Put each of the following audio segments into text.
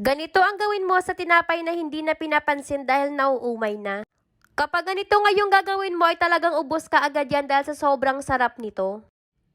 Ganito ang gawin mo sa tinapay na hindi na pinapansin dahil nauumay na. Kapag ganito nga yung gagawin mo ay talagang ubos ka agad yan dahil sa sobrang sarap nito.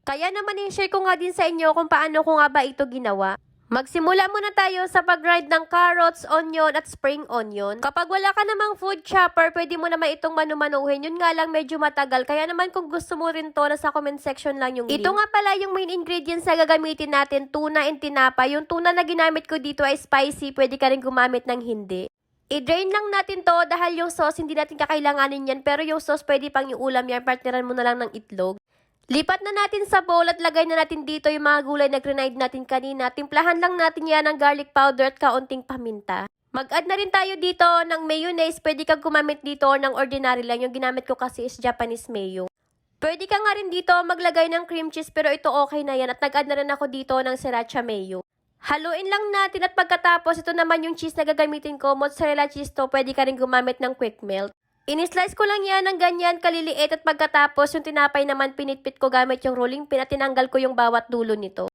Kaya naman i-share ko nga din sa inyo kung paano ko nga ba ito ginawa. Magsimula muna tayo sa pag-grind ng carrots, onion at spring onion. Kapag wala ka namang food chopper, pwede mo naman itong manumanuhin. Yun nga lang medyo matagal. Kaya naman kung gusto mo rin to, nasa comment section lang yung link. Ito nga pala yung main ingredients na gagamitin natin, tuna and tinapa. Yung tuna na ginamit ko dito ay spicy, pwede ka rin gumamit ng hindi. I-drain lang natin to dahil yung sauce hindi natin kakailanganin yan pero yung sauce pwede pang yung ulam yan, partneran mo na lang ng itlog. Lipat na natin sa bowl at lagay na natin dito yung mga gulay na grenade natin kanina. Timplahan lang natin yan ng garlic powder at kaunting paminta. Mag-add na rin tayo dito ng mayonnaise. Pwede kang gumamit dito ng ordinary lang. Yung ginamit ko kasi is Japanese mayo. Pwede ka nga rin dito maglagay ng cream cheese pero ito okay na yan. At nag-add na rin ako dito ng sriracha mayo. Haluin lang natin at pagkatapos ito naman yung cheese na gagamitin ko. Mozzarella cheese to. Pwede ka rin gumamit ng quick melt. Inislice ko lang yan ng ganyan kaliliit at pagkatapos yung tinapay naman pinitpit ko gamit yung rolling pin at tinanggal ko yung bawat dulo nito.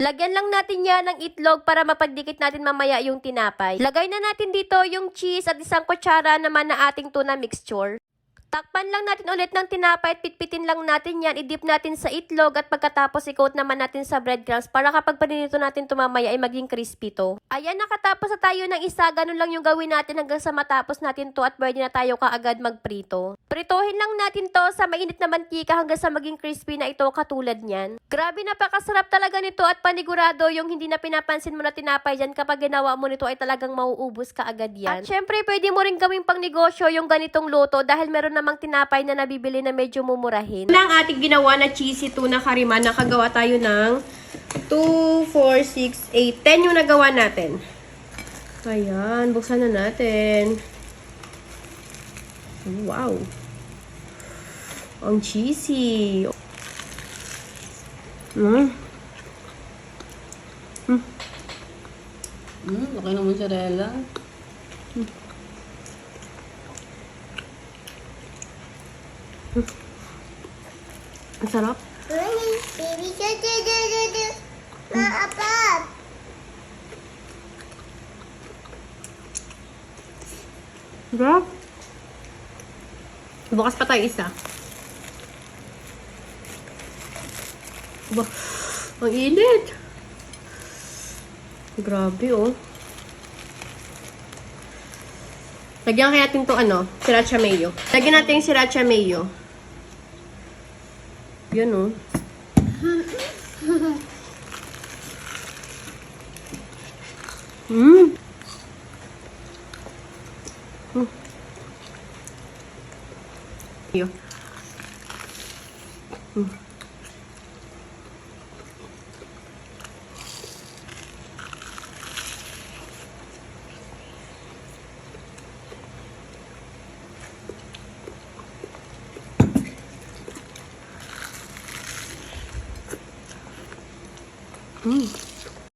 Lagyan lang natin yan ng itlog para mapagdikit natin mamaya yung tinapay. Lagay na natin dito yung cheese at isang kutsara naman na ating tuna mixture. Takpan lang natin ulit ng tinapay at pitpitin lang natin yan. I-dip natin sa itlog at pagkatapos i-coat naman natin sa breadcrumbs para kapag paninito natin tumamaya ay maging crispy to. Ayan, nakatapos na tayo ng isa. Ganun lang yung gawin natin hanggang sa matapos natin to at pwede na tayo kaagad magprito. Pritohin lang natin to sa mainit na mantika hanggang sa maging crispy na ito katulad niyan. Grabe, napakasarap talaga nito at panigurado yung hindi na pinapansin mo na tinapay dyan kapag ginawa mo nito ay talagang mauubos ka agad yan. At syempre, pwede mo rin gawing pang negosyo yung ganitong luto dahil meron namang tinapay na nabibili na medyo mumurahin. Ang ating ginawa na cheesy tuna kariman, nakagawa tayo ng 2, 4, 6, 8, 10 yung nagawa natin. Ayan, buksan na natin. Wow! Ang cheesy. Mm. Hmm, laki ng mozzarella. Ang sarap. Maapap. Sarap. Bukas pa tayo isa. Ba, ang init. Grabe, oh. Lagyan kaya natin to ano, sriracha mayo. Lagyan natin yung sriracha mayo. Yun, oh. Mmm. Yo. Mm. Hmm.